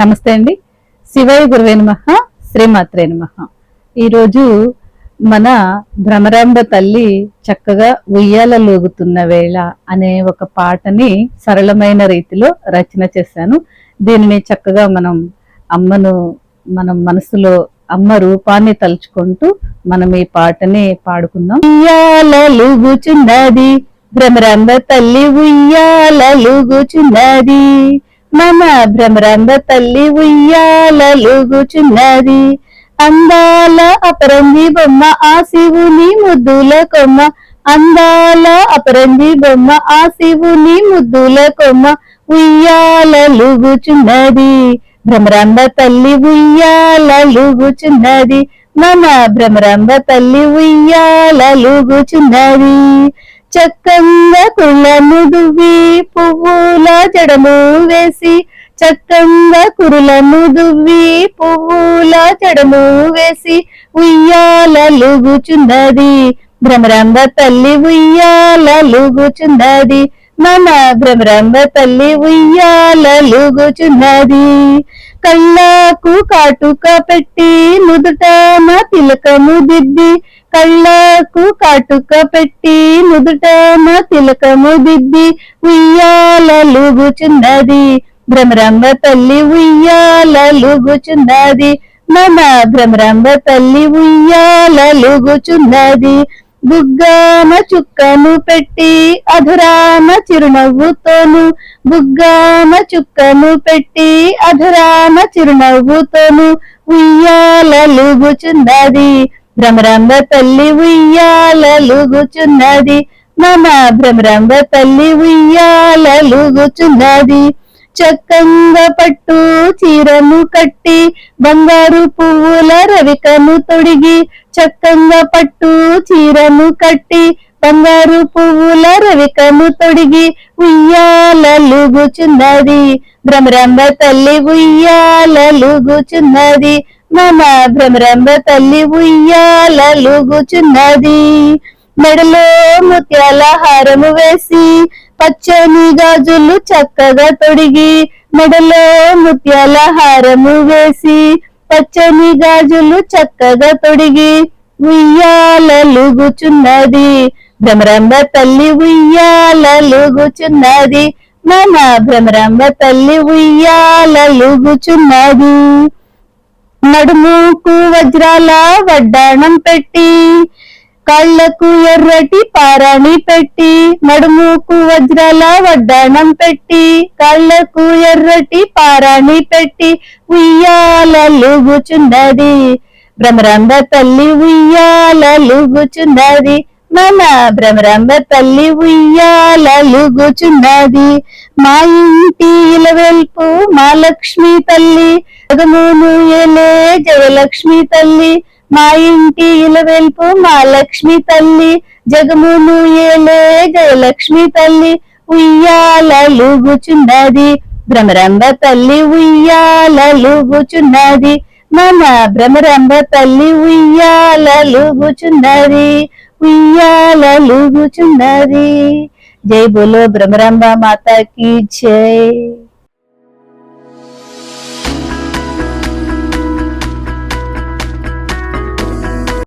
నమస్తే అండి. శివయ గురువే నమ శ్రీమాత్రే నమ. ఈరోజు మన భ్రమరాంబ తల్లి చక్కగా ఉయ్యాల లూగుతున్న వేళ అనే ఒక పాటని సరళమైన రీతిలో రచన చేశాను. దీనిని చక్కగా మనం అమ్మను మనం మనసులో అమ్మ రూపాన్ని తలుచుకుంటూ మనం ఈ పాటని పాడుకుందాం. ఉయ్యాల లూగుచున్నది భ్రమరాంబ తల్లి ఉయ్యాల లూగుచున్నది. మన భ్రమరాంబ తల్లి ఉయ్యాలలుగుచున్నది అందాల అపరంజి బొమ్మ ఆ శివుని ముద్దుల కొమ్మ అందాల అపరంజి బొమ్మ ఆ శివుని ముద్దుల కొమ్మ ఉయ్యాలలుగుచున్నది భ్రమరంబ తల్లి ఉయ్యాలలుగుచున్నది మన భ్రమరంబ తల్లి ఉయ్యాలలుగుచున్నది చక్కంగా కుళ్ళను దువ్వి పువ్వుల జడము వేసి చక్కంగా కురులను దువ్వి పువ్వుల జడము వేసి ఉయ్యాల లూగుచున్నది. భ్రమరాంబ తల్లి ఉయ్యాల లూగుచున్నది. మన భ్రమరాంబ తల్లి ఉయ్యాల లూగుచున్నది. కళ్ళకు కాటుక పెట్టి నుదుటన తిలకము దిద్ది కళ్ళకు కాటుక పెట్టి నుదుటమ తిలకము దిద్ది ఉయ్యాలలుగుచున్నది భ్రమరంబ తల్లి ఉయ్యాలలుగుచున్నది మన భ్రమరంబ తల్లి ఉయ్యాలలుగుచున్నది బుగ్గాన చుక్కను పెట్టి అధురాన చిరునవ్వుతోను. బుగ్గాన చుక్కను పెట్టి అధురాన చిరునవ్వుతోను. ఉయ్యాలలుగుచున్నది భ్రమరంబ తల్లి ఉయ్యాలలుగుచున్నది. మమ భ్రమరంబ తల్లి ఉయ్యాలలుగుచున్నది. చక్కంగా పట్టు చీరను కట్టి బంగారు పువ్వుల రవికను తొడిగి చక్కంగా పట్టు చీరను కట్టి బంగారు పువ్వుల రవికను తొడిగి ఉయ్యాలలుగుచున్నది. భ్రమరంబ భ్రమరాంబ తల్లి ఉయ్యాలలుగుచున్నది. మన భ్రమరాంబ తల్లి ఉయ్యాలలుగుచున్నది. మెడలో ముత్యాల హారము వేసి పచ్చని గాజులు చక్కగా తొడిగి మెడలో ముత్యాల హారము వేసి పచ్చని గాజులు చక్కగా తొడిగి ఉయ్యాలలుగుచున్నది. లూగుచున్నది తల్లి ఉయ్యాలలుగుచున్నది. మన భ్రమరాంబ తల్లి ఉయ్యాలలుగుచున్నది. నడుముకు వజ్రాల వడ్డాణం పెట్టి కళ్ళకు ఎర్రటి పారాణి పెట్టి నడుముకు వజ్రాల వడ్డాణం పెట్టి కళ్ళకు ఎర్రటి పారాణి పెట్టి ఉయ్యాలలుగుచున్నది లూగుచున్నది. తల్లి ఉయ్యాలలుగుచున్నది మన భ్రమరాంబ తల్లి ఉయ్యాలలుగుచున్నది మా ఇంటి ఇలవెల్పు మా లక్ష్మీ తల్లి జగమును ఏలే జయలక్ష్మి తల్లి మా ఇంటి ఇలవెల్పు మా లక్ష్మి తల్లి. జగమును ఏలే జయలక్ష్మి తల్లి ఉయ్యాలలుగుచున్నది. భ్రమరంబ తల్లి ఉయ్యాలలుగుచున్నది. మన భ్రమరంబ తల్లి ఉయ్యాలలుగుచున్నది. ఉయ్యాలలుగుచున్నది. ఉయ్యాల జై బోలో భ్రమరంబ మాతకి జై.